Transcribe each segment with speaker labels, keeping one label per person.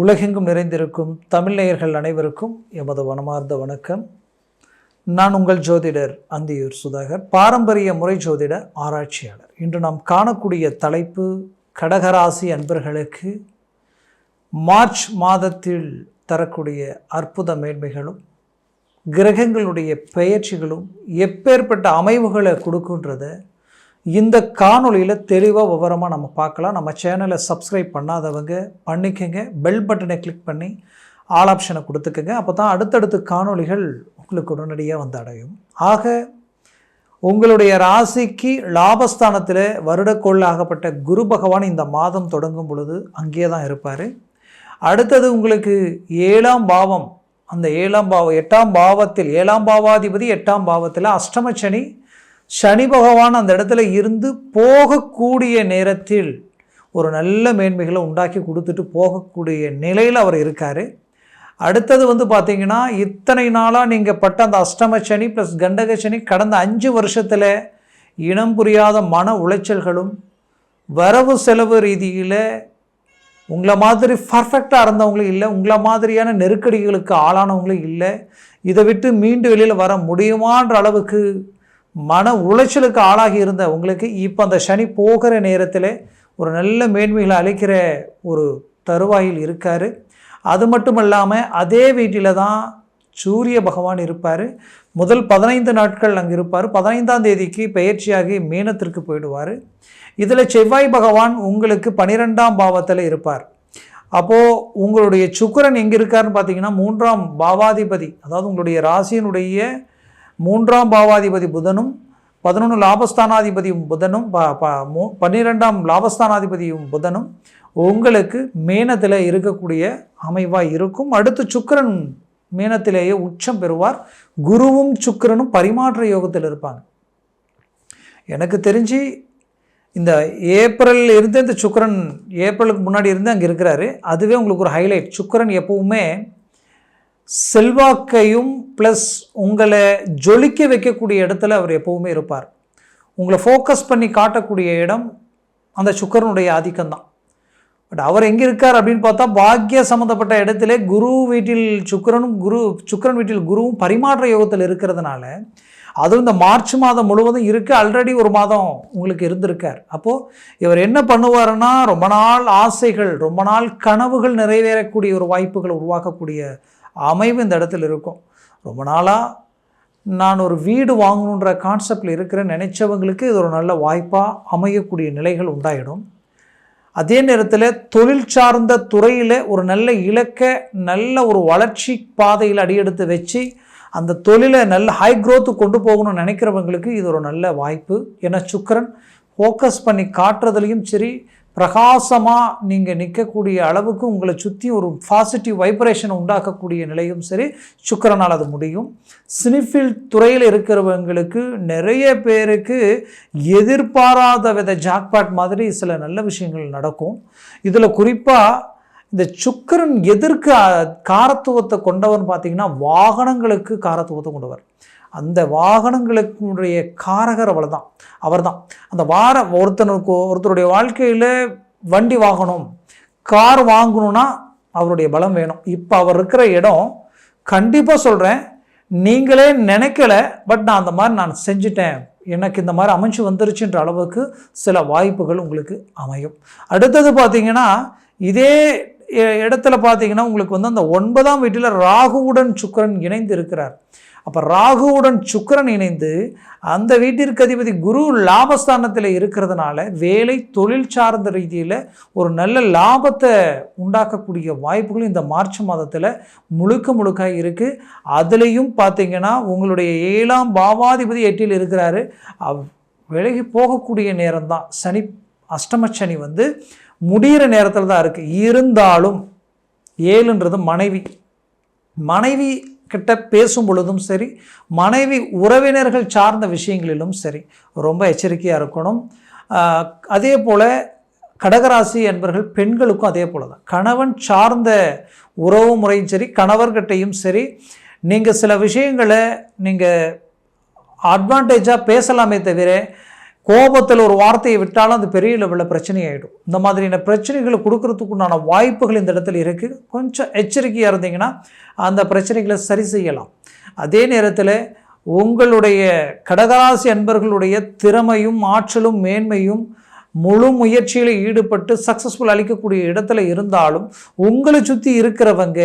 Speaker 1: உலகெங்கும் நிறைந்திருக்கும் தமிழ்நேயர்கள் அனைவருக்கும் எமது வனமார்ந்த வணக்கம். நான் உங்கள் ஜோதிடர் அந்தியூர் சுதாகர் பாரம்பரிய முறை ஜோதிட ஆராய்ச்சியாளர். இன்று நாம் காணக்கூடிய தலைப்பு கடகராசி அன்பர்களுக்கு மார்ச் மாதத்தில் தரக்கூடிய அற்புத மேன்மைகளும் கிரகங்களுடைய பெயர்ச்சிகளும் எப்பேற்பட்ட அமைவுகளை கொடுக்குன்றத இந்த காணொளியில் தெளிவாக விவரமாக நம்ம பார்க்கலாம். நம்ம சேனலை சப்ஸ்கிரைப் பண்ணாதவங்க பண்ணிக்கங்க. பெல் பட்டனை கிளிக் பண்ணி ஆல் ஆப்ஷனை கொடுத்துக்கங்க. அப்போ தான் அடுத்தடுத்த காணொளிகள் உங்களுக்கு உடனடியாக வந்து அடையும். ஆக உங்களுடைய ராசிக்கு லாபஸ்தானத்தில் வருடக்கோள் குரு பகவான் இந்த மாதம் தொடங்கும் பொழுது அங்கேயே தான் இருப்பார். அடுத்தது உங்களுக்கு ஏழாம் பாவம். அந்த ஏழாம் பாவம் எட்டாம் பாவத்தில் ஏழாம் பாவாதிபதி எட்டாம் பாவத்தில் அஷ்டம சனி சனி பகவான் அந்த இடத்துல இருந்து போகக்கூடிய நேரத்தில் ஒரு நல்ல மேன்மைகளை உண்டாக்கி கொடுத்துட்டு போகக்கூடிய நிலையில் அவர் இருக்கார். அடுத்தது வந்து பார்த்திங்கன்னா இத்தனை நாளாக நீங்கள் பட்ட அந்த அஷ்டம சனி ப்ளஸ் கண்டக சனி கடந்த அஞ்சு வருஷத்தில் இனம் புரியாத மன உளைச்சல்களும் வரவு செலவு ரீதியில் உங்களை மாதிரி பர்ஃபெக்டாக இருந்தவங்களும் இல்லை உங்களை மாதிரியான நெருக்கடிகளுக்கு ஆளானவங்களும் இல்லை இதை விட்டு மீண்டு வெளியில் வர முடியுமான்ற அளவுக்கு மன உளைச்சலுக்கு ஆளாகி இருந்த உங்களுக்கு இப்போ அந்த சனி போகிற நேரத்தில் ஒரு நல்ல மேன்மைகளை அளிக்கிற ஒரு தருவாயில் இருக்கார். அது மட்டும் இல்லாமல் அதே வீட்டில் தான் சூரிய பகவான் இருப்பார். முதல் பதினைந்து நாட்கள் அங்கே இருப்பார். பதினைந்தாம் தேதிக்கு பயிற்சியாகி மீனத்திற்கு போயிடுவார். இதில் செவ்வாய் பகவான் உங்களுக்கு பனிரெண்டாம் பாவத்தில் இருப்பார். அப்போது உங்களுடைய சுக்கரன் எங்கே இருக்காருன்னு பார்த்தீங்கன்னா மூன்றாம் பாவாதிபதி அதாவது உங்களுடைய ராசியினுடைய மூன்றாம் பாவாதிபதி புதனும் பதினொன்று லாபஸ்தானாதிபதியும் புதனும் பன்னிரெண்டாம் லாபஸ்தானாதிபதியும் புதனும் உங்களுக்கு மேனத்தில் இருக்கக்கூடிய அமைவாக இருக்கும். அடுத்து சுக்கரன் மீனத்திலேயே உச்சம் பெறுவார். குருவும் சுக்கரனும் பரிமாற்ற யோகத்தில் இருப்பாங்க. எனக்கு தெரிஞ்சு இந்த ஏப்ரல் இருந்து இந்த சுக்கரன் ஏப்ரலுக்கு முன்னாடி இருந்து அங்கே இருக்கிறாரு. அதுவே உங்களுக்கு ஒரு ஹைலைட் சுக்கரன் எப்பவுமே செல்வாக்கையும் ப்ளஸ் உங்களை ஜொலிக்க வைக்கக்கூடிய இடத்துல அவர் எப்போவுமே இருப்பார். உங்களை ஃபோக்கஸ் பண்ணி காட்டக்கூடிய இடம் அந்த சுக்கரனுடைய ஆதிக்கம்தான் பட் அவர் எங்கே இருக்கார் அப்படின்னு பார்த்தா பாக்கிய சம்மந்தப்பட்ட இடத்துல குரு வீட்டில் சுக்கரனும் குரு சுக்கரன் வீட்டில் குருவும் பரிமாற்ற யோகத்தில் இருக்கிறதுனால அதுவும் இந்த மார்ச் மாதம் முழுவதும் இருக்குது ஆல்ரெடி ஒரு மாதம் உங்களுக்கு இருந்திருக்கார். அப்போது இவர் என்ன பண்ணுவாருன்னா ரொம்ப நாள் ஆசைகள் ரொம்ப நாள் கனவுகள் நிறைவேறக்கூடிய ஒரு வாய்ப்புகள் உருவாக்கக்கூடிய அமைவு இந்த இடத்துல இருக்கும். ரொம்ப நாளாக நான் ஒரு வீடு வாங்கணுன்ற கான்செப்டில் இருக்கிற நினைச்சவங்களுக்கு இது ஒரு நல்ல வாய்ப்பாக அமையக்கூடிய நிலைகள் உண்டாயிடும். அதே நேரத்தில் தொழில் சார்ந்த துறையில் ஒரு நல்ல இலக்க நல்ல ஒரு வளர்ச்சி பாதையில் அடியெடுத்து வச்சு அந்த தொழிலை நல்ல ஹை க்ரோத்து கொண்டு போகணும்னு நினைக்கிறவங்களுக்கு இது ஒரு நல்ல வாய்ப்பு. ஏன்னா சுக்கரன் ஃபோக்கஸ் பண்ணி காட்டுறதுலையும் சரி பிரகாசமாக நீங்கள் நிற்கக்கூடிய அளவுக்கு உங்களை சுற்றி ஒரு பாசிட்டிவ் வைப்ரேஷனை உண்டாக்கக்கூடிய நிலையும் சரி சுக்கரனால் அது முடியும். சினிஃபில் துறையில் இருக்கிறவங்களுக்கு நிறைய பேருக்கு எதிர்பாராத வித ஜாக்பாட் மாதிரி சில நல்ல விஷயங்கள் நடக்கும். இதில் குறிப்பாக இந்த சுக்கரன் எதிர்க்கு காரத்துவத்தை கொண்டவன் பார்த்தீங்கன்னா வாகனங்களுக்கு காரத்துவத்தை கொண்டவர் அந்த வாகனங்களுக்குடைய காரகர் அவள் தான் அவர் தான் அந்த வார ஒருத்தனுக்கு ஒருத்தருடைய வாழ்க்கையில் வண்டி வாங்கணும் கார் வாங்கணும்னா அவருடைய பலம் வேணும். இப்போ அவர் இருக்கிற இடம் கண்டிப்பாக சொல்கிறேன் நீங்களே நினைக்கல பட் நான் அந்த மாதிரி நான் செஞ்சுட்டேன். எனக்கு இந்த மாதிரி அமைஞ்சு வந்துருச்சுன்ற அளவுக்கு சில வாய்ப்புகள் உங்களுக்கு அமையும். அடுத்தது பார்த்தீங்கன்னா இதே இடத்துல பார்த்தீங்கன்னா உங்களுக்கு வந்து அந்த ஒன்பதாம் வீட்டில் ராகுவுடன் சுக்கரன் இணைந்து இருக்கிறார். அப்போ ராகுவுடன் சுக்கரன் இணைந்து அந்த வீட்டிற்கு அதிபதி குரு லாபஸ்தானத்தில் இருக்கிறதுனால வேலை தொழில் சார்ந்த ரீதியில் ஒரு நல்ல லாபத்தை உண்டாக்கக்கூடிய வாய்ப்புகள் இந்த மார்ச் மாதத்தில் முழுக்க முழுக்க இருக்குது அதுலேயும் பார்த்திங்கன்னா உங்களுடைய ஏழாம் பாவாதிபதி எட்டில் இருக்கிறாரு. விலகி போகக்கூடிய நேரம் தான் சனி அஷ்டம சனி வந்து முடிகிற நேரத்தில் தான் இருக்குது இருந்தாலும் ஏழுன்றது மனைவி. மனைவி கிட்ட பேசும் பொழுதும் சரி மனைவி உறவினர்கள் சார்ந்த விஷயங்களிலும் சரி ரொம்ப எச்சரிக்கையாக இருக்கணும். அதே போல் கடகராசி என்பர்கள் பெண்களுக்கும் அதே போல் தான். கணவன் சார்ந்த உறவு முறையும் சரி கணவர்கிட்டையும் சரி நீங்கள் சில விஷயங்களை நீங்கள் அட்வான்டேஜாக பேசலாமே தவிர கோபத்தில் ஒரு வார்த்தையை விட்டாலும் அது பெரிய லெவலில் பிரச்சனை ஆகிடும் இந்த மாதிரியான பிரச்சனைகளை கொடுக்கறதுக்குண்டான வாய்ப்புகள் இந்த இடத்துல இருக்குது கொஞ்சம் எச்சரிக்கையாக இருந்தீங்கன்னா அந்த பிரச்சனைகளை சரி செய்யலாம். அதே நேரத்தில் உங்களுடைய கடகராசி அன்பர்களுடைய திறமையும் ஆற்றலும் மேன்மையும் முழு முயற்சியில் ஈடுபட்டு சக்ஸஸ்ஃபுல் அளிக்கக்கூடிய இடத்துல இருந்தாலும் உங்களை சுற்றி இருக்கிறவங்க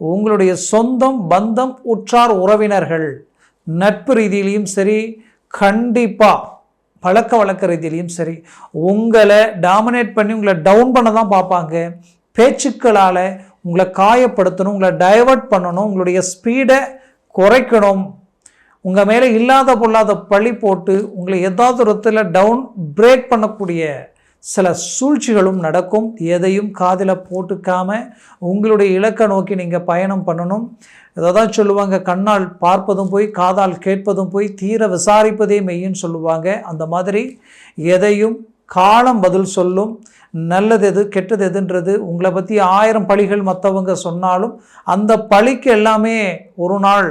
Speaker 1: உங்களுடைய சொந்தம் பந்தம் உற்றார் உறவினர்கள் நட்பு ரீதியிலையும் சரி கண்டிப்பாக பழக்க வழக்க ரீதியிலையும் சரி உங்களை டாமினேட் பண்ணி உங்களை டவுன் பண்ண தான் பார்ப்பாங்க. பேச்சுக்களால் உங்களை காயப்படுத்தணும் உங்களை டைவர்ட் பண்ணணும் உங்களுடைய ஸ்பீடை குறைக்கணும். உங்கள் மேலே இல்லாத பொல்லாத பழி போட்டு உங்களை ஏதாவது ஒரு இடத்துல டவுன் பிரேக் பண்ணக்கூடிய சில சூழ்ச்சிகளும் நடக்கும். எதையும் காதில் போட்டுக்காம உங்களுடைய இலக்கை நோக்கி நீங்கள் பயணம் பண்ணணும். இதை தான் சொல்லுவாங்க கண்ணால் பார்ப்பதும் போய் காதால் கேட்பதும் போய் தீர விசாரிப்பதே மெய்யின்னு சொல்லுவாங்க. அந்த மாதிரி எதையும் காலம் பதில் சொல்லும். நல்லது எது கெட்டது எதுன்றது உங்களை பற்றி ஆயிரம் பழிகள் மற்றவங்க சொன்னாலும் அந்த பழிக்கு எல்லாமே ஒரு நாள்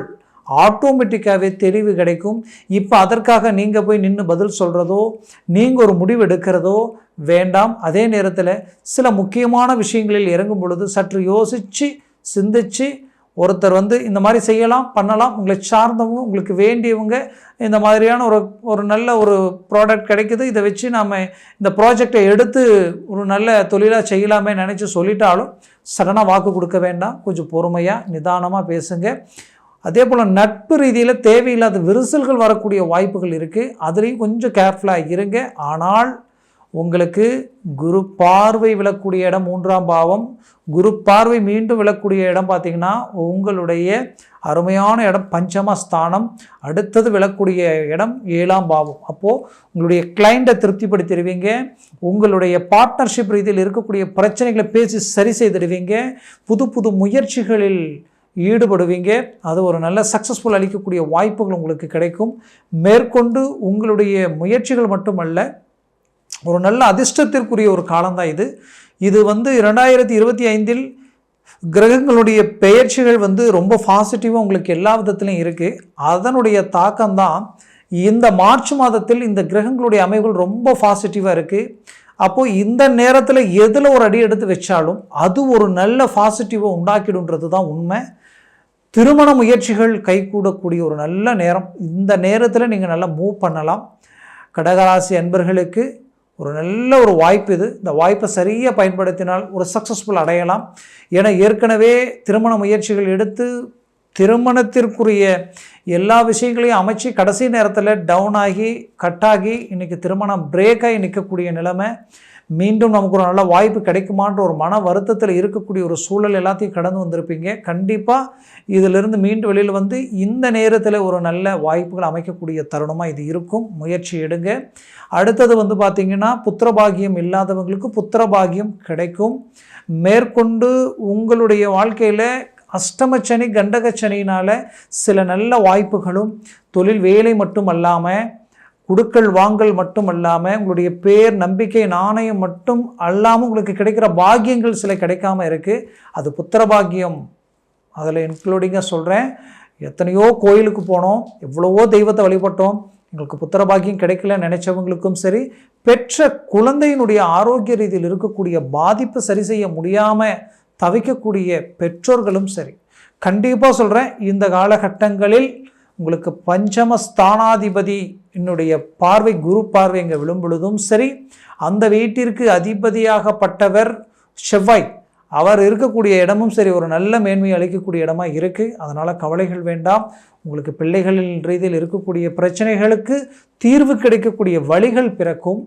Speaker 1: ஆட்டோமேட்டிக்காகவே தெளிவு கிடைக்கும். இப்போ அதற்காக நீங்கள் போய் நின்று பதில் சொல்கிறதோ நீங்கள் ஒரு முடிவு எடுக்கிறதோ வேண்டாம். அதே நேரத்தில் சில முக்கியமான விஷயங்களில் இறங்கும் பொழுது சற்று யோசித்து சிந்தித்து ஒருத்தர் வந்து இந்த மாதிரி செய்யலாம் பண்ணலாம் உங்களை சார்ந்தவங்க உங்களுக்கு வேண்டியவங்க இந்த மாதிரியான ஒரு ஒரு நல்ல ஒரு ப்ராடக்ட் கிடைக்குது இதை வச்சு நாம் இந்த ப்ராஜெக்டை எடுத்து ஒரு நல்ல தொழிலாக செய்யலாமே நினச்சி சொல்லிட்டாலும் சடனாக வாக்கு கொடுக்க வேண்டாம். கொஞ்சம் பொறுமையாக நிதானமாக பேசுங்க. அதே போல் நட்பு ரீதியில் தேவையில்லாத விரிசல்கள் வரக்கூடிய வாய்ப்புகள் இருக்குது அதுலேயும் கொஞ்சம் கேர்ஃபுல்லாக இருங்க. ஆனால் உங்களுக்கு குரு பார்வை விழக்கூடிய இடம் மூன்றாம் பாவம். குரு பார்வை மீண்டும் விழக்கூடிய இடம் பார்த்திங்கன்னா உங்களுடைய அருமையான இடம் பஞ்சம ஸ்தானம். அடுத்தது விழக்கூடிய இடம் ஏழாம் பாவம். அப்போது உங்களுடைய கிளைண்ட்டை திருப்திப்படுத்திடுவீங்க. உங்களுடைய பார்ட்னர்ஷிப் ரீதியில் இருக்கக்கூடிய பிரச்சனைகளை பேசி சரி செய்திடுவீங்க. புது புது முயற்சிகளில் ஈடுபடுவீங்க. அது ஒரு நல்ல சக்ஸஸ்ஃபுல் அளிக்கக்கூடிய வாய்ப்புகள் உங்களுக்கு கிடைக்கும். மேற்கொண்டு உங்களுடைய முயற்சிகள் மட்டுமல்ல ஒரு நல்ல அதிர்ஷ்டத்திற்குரிய ஒரு காலம்தான் இது. இது வந்து ரெண்டாயிரத்தி இருபத்தி ஐந்தில் கிரகங்களுடைய பெயர்ச்சிகள் வந்து ரொம்ப பாசிட்டிவாக உங்களுக்கு எல்லா விதத்துலையும் இருக்குது அதனுடைய தாக்கம்தான் இந்த மார்ச் மாதத்தில் இந்த கிரகங்களுடைய அமைவுகள் ரொம்ப பாசிட்டிவாக இருக்குது அப்போது இந்த நேரத்தில் எதில் ஒரு அடி எடுத்து வச்சாலும் அது ஒரு நல்ல பாசிட்டிவை உண்டாக்கிடுன்றது தான் உண்மை. திருமண முயற்சிகள் கைகூடக்கூடிய ஒரு நல்ல நேரம். இந்த நேரத்தில் நீங்கள் நல்லா மூவ் பண்ணலாம். கடகராசி அன்பர்களுக்கு ஒரு நல்ல ஒரு வாய்ப்பு இது. இந்த வாய்ப்பை சரியாக பயன்படுத்தினால் ஒரு சக்ஸஸ்ஃபுல் அடையலாம். ஏன்னா ஏற்கனவே திருமண முயற்சிகள் எடுத்து திருமணத்திற்குரிய எல்லா விஷயங்களையும் அமைச்சு கடைசி நேரத்தில் டவுன் ஆகி கட்டாகி இன்றைக்கி திருமணம் பிரேக் ஆகி நிற்கக்கூடிய நிலைமை. மீண்டும் நமக்கு ஒரு நல்ல வாய்ப்பு கிடைக்குமான்ற ஒரு மன வருத்தத்தில் இருக்கக்கூடிய ஒரு சூழல் எல்லாத்தையும் கடந்து வந்திருப்பீங்க. கண்டிப்பாக இதிலிருந்து மீண்டும் வெளியில் வந்து இந்த நேரத்தில் ஒரு நல்ல வாய்ப்புகள் அமைக்கக்கூடிய தருணமாக இது இருக்கும். முயற்சி எடுங்க. அடுத்தது வந்து பார்த்திங்கன்னா புத்திரபாகியம் இல்லாதவங்களுக்கு புத்திரபாகியம் கிடைக்கும். மேற்கொண்டு உங்களுடைய வாழ்க்கையில் அஷ்டமச்சனி கண்டகச்சனினால் சில நல்ல வாய்ப்புகளும் தொழில் வேலை மட்டும் அல்லாமல் குடுக்கல் வாங்கல் மட்டும் அல்லாமல் உங்களுடைய பேர் நம்பிக்கை நாணயம் மட்டும் அல்லாமல் உங்களுக்கு கிடைக்கிற பாக்கியங்கள் சில கிடைக்காம இருக்குது அது புத்திர பாக்கியம். அதில் இன்க்ளூடிங்காக சொல்கிறேன் எத்தனையோ கோயிலுக்கு போனோம். எவ்வளவோ தெய்வத்தை வழிபட்டோம். எங்களுக்கு புத்திர பாக்கியம் கிடைக்கல நினைச்சவங்களுக்கும் சரி பெற்ற குழந்தையினுடைய ஆரோக்கிய ரீதியில் இருக்கக்கூடிய பாதிப்பு சரி செய்ய முடியாமல் தவிக்கக்கூடிய பெற்றோர்களும் சரி. கண்டிப்பாக சொல்கிறேன் இந்த காலகட்டங்களில் உங்களுக்கு பஞ்சம ஸ்தானாதிபதி என்னுடைய பார்வை குரு பார்வை இங்கே விழும்பொழுதும் சரி அந்த வீட்டிற்கு அதிபதியாகப்பட்டவர் செவ்வாய். அவர் இருக்கக்கூடிய இடமும் சரி ஒரு நல்ல மேன்மையை அளிக்கக்கூடிய இடமா இருக்குது அதனால் கவலைகள் வேண்டாம். உங்களுக்கு பிள்ளைகளின் ரீதியில் இருக்கக்கூடிய பிரச்சனைகளுக்கு தீர்வு கிடைக்கக்கூடிய வழிகள் பிறக்கும்.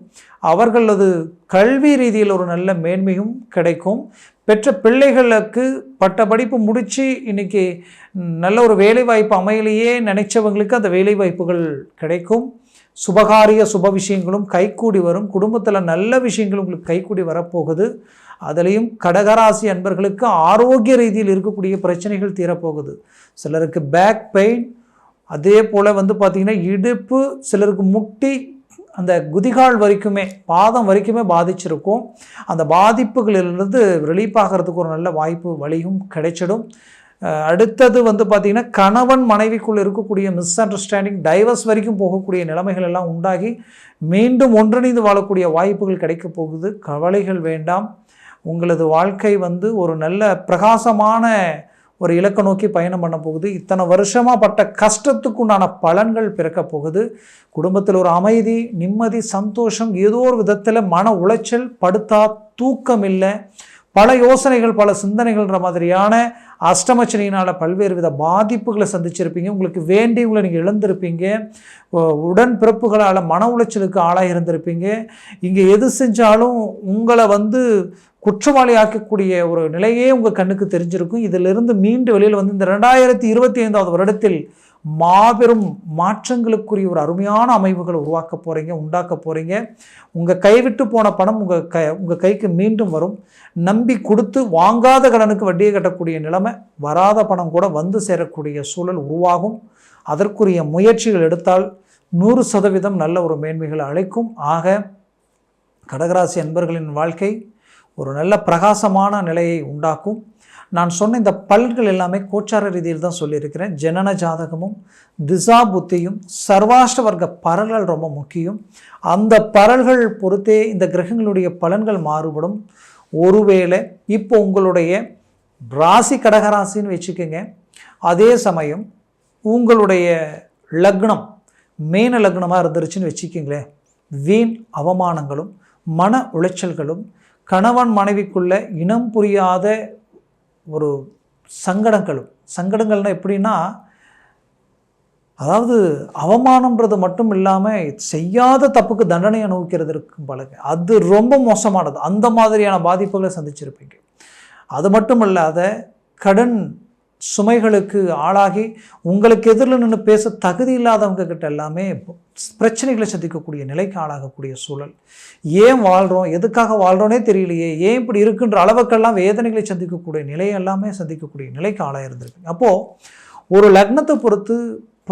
Speaker 1: அவர்களது கல்வி ரீதியில் ஒரு நல்ல மேன்மையும் கிடைக்கும். பெற்ற பிள்ளைகளுக்கு பட்ட படிப்பு முடித்து இன்றைக்கி நல்ல ஒரு வேலைவாய்ப்பு அமையிலேயே நினைச்சவங்களுக்கு அந்த வேலைவாய்ப்புகள் கிடைக்கும். சுபகாரிய சுப விஷயங்களும் கைகூடி வரும். குடும்பத்தில் நல்ல விஷயங்களும் உங்களுக்கு கைகூடி வரப்போகுது. அதுலேயும் கடகராசி அன்பர்களுக்கு ஆரோக்கிய ரீதியில் இருக்கக்கூடிய பிரச்சனைகள் தீரப்போகுது. சிலருக்கு பேக் பெயின் அதே போல் வந்து பார்த்திங்கன்னா இடுப்பு சிலருக்கு முட்டி அந்த குதிகால் வரைக்குமே பாதம் வரைக்குமே பாதிச்சிருக்கும். அந்த பாதிப்புகளிலிருந்து ரிலீஃப் ஆகிறதுக்கு ஒரு நல்ல வாய்ப்பு வழியும் கிடைச்சிடும். அடுத்தது வந்து பார்த்திங்கன்னா கணவன் மனைவிக்குள் இருக்கக்கூடிய மிஸ் அண்டர்ஸ்டாண்டிங் டைவர்ஸ் வரைக்கும் போகக்கூடிய நிலைமைகள் எல்லாம் உண்டாகி மீண்டும் ஒன்றிணைந்து வாழக்கூடிய வாய்ப்புகள் கிடைக்கப் போகுது. கவலைகள் வேண்டாம். உங்களது வாழ்க்கை வந்து ஒரு நல்ல பிரகாசமான ஒரு இலக்க நோக்கி பயணம் பண்ண போகுது. இத்தனை வருஷமாக பட்ட கஷ்டத்துக்குண்டான பலன்கள் பிறக்க போகுது. குடும்பத்தில் ஒரு அமைதி நிம்மதி சந்தோஷம் ஏதோ ஒரு விதத்தில் மன உளைச்சல் படுத்தா தூக்கம் இல்லை. பல யோசனைகள் பல சிந்தனைகள்ன்ற மாதிரியான அஷ்டமச்சனையினால் பல்வேறு வித பாதிப்புகளை சந்திச்சிருப்பீங்க. உங்களுக்கு வேண்டியவங்களை நீங்கள் இழந்திருப்பீங்க. உடன் பிறப்புகளால் மன உளைச்சலுக்கு ஆளாக இருந்திருப்பீங்க இங்கே எது செஞ்சாலும் உங்களை வந்து குற்றவாளி ஆக்கக்கூடிய ஒரு நிலையே உங்கள் கண்ணுக்கு தெரிஞ்சிருக்கும். இதிலிருந்து மீண்டு வெளியில் வந்து இந்த ரெண்டாயிரத்தி இருபத்தி ஐந்தாவது வருடத்தில் மாபெரும் மாற்றங்களுக்குரிய ஒரு அருமையான அமைவுகளை உருவாக்க போகிறீங்க உண்டாக்க போகிறீங்க உங்கள் கைவிட்டு போன பணம் உங்கள் கை உங்கள் கைக்கு மீண்டும் வரும். நம்பி கொடுத்து வாங்காத கடனுக்கு வட்டியை கட்டக்கூடிய நிலைமை வராத பணம் கூட வந்து சேரக்கூடிய சூழல் உருவாகும். அதற்குரிய முயற்சிகள் எடுத்தால் நூறு சதவீதம் நல்ல ஒரு மேன்மைகளை அழைக்கும் ஆக கடகராசி அன்பர்களின் வாழ்க்கை ஒரு நல்ல பிரகாசமான நிலையை உண்டாக்கும். நான் சொன்ன இந்த பல்கள் எல்லாமே கோச்சார ரீதியில் தான் சொல்லியிருக்கிறேன். ஜனன ஜாதகமும் திசா புத்தியும் சர்வாஷ்ட வர்க்க பரல்கள் ரொம்ப முக்கியம். அந்த பரல்கள் பொறுத்தே இந்த கிரகங்களுடைய பலன்கள் மாறுபடும். ஒருவேளை இப்போ உங்களுடைய ராசி கடகராசின்னு வச்சுக்கோங்க. அதே சமயம் உங்களுடைய லக்னம் மேன லக்னமாக இருந்துருச்சுன்னு வச்சுக்கிங்களேன். வீண் அவமானங்களும் மன உளைச்சல்களும் கணவன் மனைவிக்குள்ள இனம் புரியாத ஒரு சங்கடங்களும் சங்கடங்கள்னால் எப்படின்னா அதாவது அவமானம்ன்றது மட்டும் இல்லாமல் செய்யாத தப்புக்கு தண்டனை அனுபவிக்கிறது இருக்கும் பழகு. அது ரொம்ப மோசமானது. அந்த மாதிரியான பாதிப்புகளை சந்திச்சிருப்பீங்க. அது மட்டும் இல்லாத கடன் சுமைகளுக்கு ஆளாகி உங்களுக்கு எதிரில் நின்று பேச தகுதி இல்லாதவங்க கிட்ட எல்லாமே பிரச்சனைகளை சந்திக்கக்கூடிய நிலைக்கு ஆளாகக்கூடிய சூழல். ஏன் வாழ்கிறோம் எதுக்காக வாழ்கிறோனே தெரியலையே. ஏன் இப்படி இருக்குன்ற அளவுக்கெல்லாம் வேதனைகளை சந்திக்கக்கூடிய நிலை எல்லாமே சந்திக்கக்கூடிய நிலைக்கு ஆளாக இருந்திருக்கு. அப்போது ஒரு லக்னத்தை பொறுத்து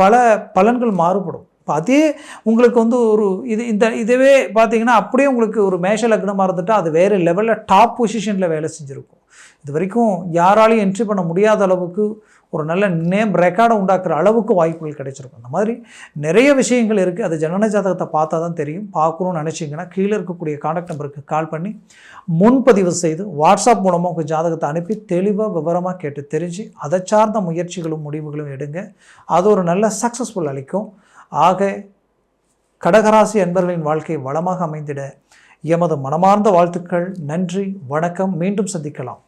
Speaker 1: பல பலன்கள் மாறுபடும். இப்போ அதே உங்களுக்கு வந்து ஒரு இது இந்த இதுவே பார்த்தீங்கன்னா அப்படியே உங்களுக்கு ஒரு மேஷ லக்னமாக இருந்துட்டால் அது வேறு லெவலில் டாப் பொசிஷனில் வேலை செஞ்சுருக்கும். இது வரைக்கும் யாராலையும் என்ட்ரி பண்ண முடியாத அளவுக்கு ஒரு நல்ல நேம் ரெக்கார்டை உண்டாக்குற அளவுக்கு வாய்ப்புகள் கிடைச்சிருக்கும் அந்த மாதிரி நிறைய விஷயங்கள் இருக்குது அது ஜனன ஜாதகத்தை பார்த்தா தான் தெரியும். பார்க்கணும்னு நினச்சிங்கன்னா கீழே இருக்கக்கூடிய காண்டாக்ட் நம்பருக்கு கால் பண்ணி முன்பதிவு செய்து வாட்ஸ்அப் மூலமாக உங்கள் ஜாதகத்தை அனுப்பி தெளிவாக விவரமாக கேட்டு தெரிஞ்சு அதை சார்ந்த முயற்சிகளும் முடிவுகளும் எடுங்க. அது ஒரு நல்ல சக்ஸஸ்ஃபுல் அளிக்கும். ஆக கடகராசி அன்பர்களின் வாழ்க்கை வளமாக அமைந்திட எமது மனமார்ந்த வாழ்த்துக்கள். நன்றி. வணக்கம். மீண்டும் சந்திக்கலாம்.